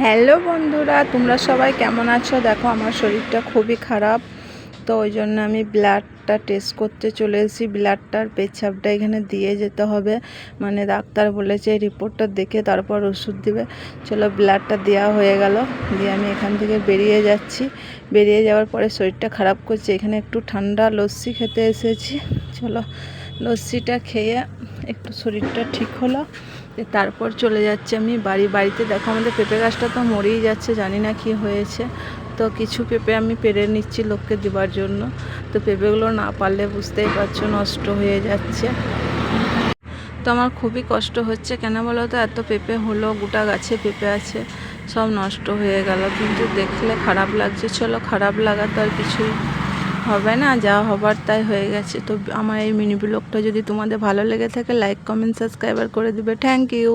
Hello বন্ধুরা, তোমরা সবাই কেমন আছো? দেখো, আমার শরীরটা খুবই খারাপ, তো ওই জন্য আমি ব্লাডটা টেস্ট করতে চলে এসেছি। ব্লাডটার পেছাবটা এখানে দিয়ে যেতে হবে। মানে ডাক্তার বলেছে রিপোর্টটা দেখে তারপর ওষুধ দিবে। চলো, ব্লাডটা দেওয়া হয়ে গেল। দিয়ে আমি এখান থেকে বেরিয়ে যাচ্ছি। বেরিয়ে যাওয়ার পরে শরীরটা খারাপ করছে। এখানে একটু ঠান্ডা লস্যি খেতে এসেছি। চলো, লস্যিটা খেয়ে একটু শরীরটা ঠিক হলো। তারপর চলে যাচ্ছে আমি বাড়ি, বাড়িতে। দেখো আমাদের পেঁপে গাছটা তো মরেই যাচ্ছে, জানি না কি হয়েছে। তো কিছু পেঁপে আমি পেরে নিচ্ছি লোককে দেওয়ার জন্য। তো পেঁপেগুলো না পারলে বুঝতেই পারছ নষ্ট হয়ে যাচ্ছে। তো আমার খুবই কষ্ট হচ্ছে। কেন বলো তো, এত পেঁপে হলো, গোটা গাছে পেঁপে আছে, সব নষ্ট হয়ে গেল। কিন্তু দেখলে খারাপ লাগছে, চলো খারাপ লাগা তো আর কিছুই হবে না, যা হবার তাই হয়ে গেছে। তো আমার এই মিনি ব্লগটা যদি তোমাদের ভালো লেগে থাকে লাইক কমেন্ট সাবস্ক্রাইবার করে দিবে। Thank you